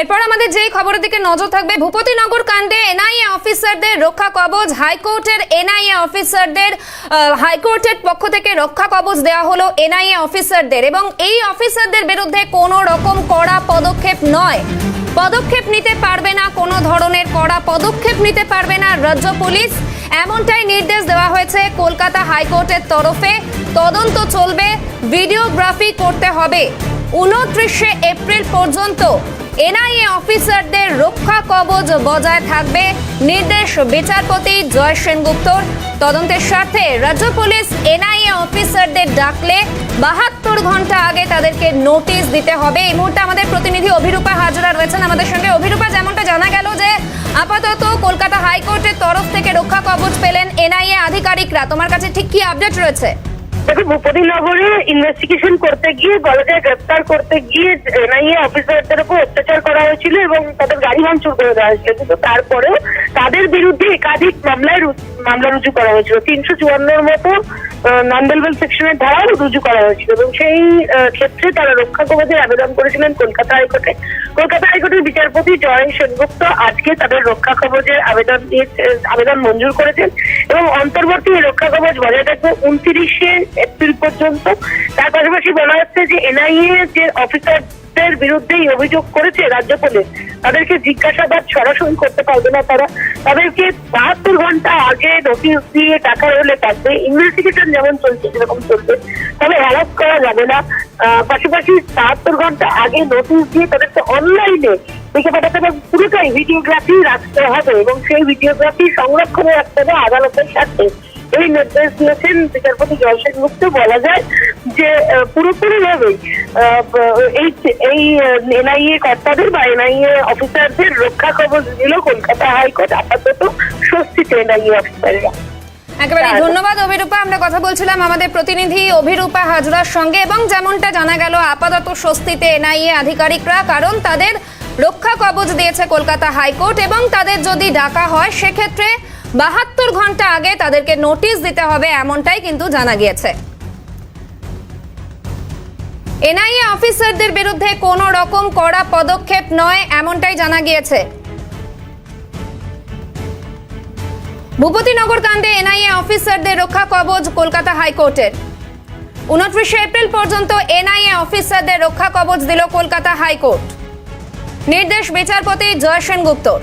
এরপর আমাদের যেই খবরের দিকে নজর থাকবে, ভূপতিনগর কাণ্ডে এনআইএ অফিসারদের রক্ষা কবচ, হাইকোর্টের এনআইএ অফিসারদের হাইকোর্টের পক্ষ থেকে রক্ষা কবচ দেওয়া হলো এনআইএ অফিসারদের এবং এই অফিসারদের বিরুদ্ধে কোনো রকম কড়া পদক্ষেপ নয়। পদক্ষেপ নিতে পারবে না কোনো ধরনের কড়া পদক্ষেপ নিতে পারবে না রাজ্য পুলিশ। এমনটাই নির্দেশ দেওয়া হয়েছে কলকাতা হাইকোর্টের তরফে। তদন্ত চলবে, ভিডিওগ্রাফি করতে হবে। উনত্রিশে এপ্রিল পর্যন্ত এনআইএ অফিসারদের রক্ষা কবচ বজায় থাকবে, নির্দেশ বিচারপতি জয় সেনগুপ্তর। তদন্তের স্বার্থে রাজ্য পুলিশ এনআইএ অফিসারদের ডাকলে বাহাত্তর ঘণ্টা আগে তাদেরকে নোটিশ দিতে হবে। এই মুহূর্তে আমাদের প্রতিনিধি অভিরূপা হাজরা রয়েছেন আমাদের সঙ্গে। অভিরূপা, যেমনটা জানা গেল যে আপাতত কলকাতা হাইকোর্টের তরফ থেকে রক্ষা কবচ পেলেন এনআইএ আধিকারিকরা। তোমার কাছে ঠিক কি আপডেট রয়েছে? দেখো ভূপতিনগরে ইনভেস্টিগেশন করতে গিয়ে গলজায় গ্রেপ্তার করতে গিয়ে এনআইএ অফিসারদের উপর অত্যাচার করা হয়েছিল এবং তাদের গাড়ি ভাঙচুর করে দেওয়া হয়েছিল। কিন্তু তারপরেও তাদের বিরুদ্ধে একাধিক মামলায় মামলা রুজু করা হয়েছিল। তিনশো চুয়ান্নর মতো নন সেকশনের ধারাও রুজু করা হয়েছিল এবং সেই ক্ষেত্রে তারা রক্ষা কবচের আবেদন করেছিলেন কলকাতা হাইকোর্টে। কলকাতা হাইকোর্টের বিচারপতি জয় সেনগুপ্ত আজকে তাদের রক্ষা কবচের আবেদন আবেদন মঞ্জুর করেছেন এবং অন্তর্বর্তী রক্ষা কবচ বজায় থাকবে উনত্রিশে এপ্রিল পর্যন্ত। তার পাশাপাশি বলা হচ্ছে যে এনআইএ যে অফিসারদের বিরুদ্ধেই অভিযোগ করেছে রাজ্য পুলিশ, তাদেরকে জিজ্ঞাসাবাদ সরাসরি করতে পারবে না তারা। তাদেরকে বাহাত্তর ঘণ্টা আগে নোটিশ দিয়ে টাকা হলে পারবে। ইনভেস্টিগেশন যেমন চলছে, সেরকম চলবে। তবে হ্যারাস করা যাবে না। পাশাপাশি বাহাত্তর ঘণ্টা আগে নোটিশ দিয়ে তাদেরকে অনলাইনে দেখে পাঠাতে হবে পুরোটাই ভিডিওগ্রাফি রাখতে হবে এবং সেই ভিডিওগ্রাফি সংরক্ষণে রাখতে হবে আদালতের সাথে। এই নির্দেশ দিয়েছেন বিচারপতি জয় সেনগুপ্ত বলা যায় যে পুরোপুরি ভাবে এই এই এনআইএ কর্তাদের বা এনআইএ অফিসারদের রক্ষা কবচ দিল কলকাতা হাইকোর্ট, আপাতত স্বস্তিতে এনআইএ অফিসাররা একেবারে। ধন্যবাদ অভিরূপা। আমরা কথা বলছিলাম আমাদের প্রতিনিধি অভিরূপা হাজরার সঙ্গে এবং যেমনটা জানা গেল আপাতত স্বস্তিতে এনআইএ আধিকারিকরা কারণ তাদের রক্ষা কবচ দিয়েছে কলকাতা হাইকোর্ট এবং তাদের যদি ডাকা হয় সেক্ষেত্রে বাহাত্তর ঘণ্টা আগে তাদেরকে নোটিশ দিতে হবে এমনটাই কিন্তু জানা গিয়েছে। এনআইএ অফিসারদের বিরুদ্ধে কোনো রকম কড়া পদক্ষেপ নয় এমনটাই জানা গিয়েছে। ভূপতিনগর কাণ্ডে এনআইএ অফিসারদের রক্ষা কবচ কলকাতা হাইকোর্টের। উনত্রিশে এপ্রিল পর্যন্ত এনআইএ অফিসারদের রক্ষা কবচ দিল কলকাতা হাইকোর্ট। নির্দেশ বিচারপতি জয় সেনগুপ্তর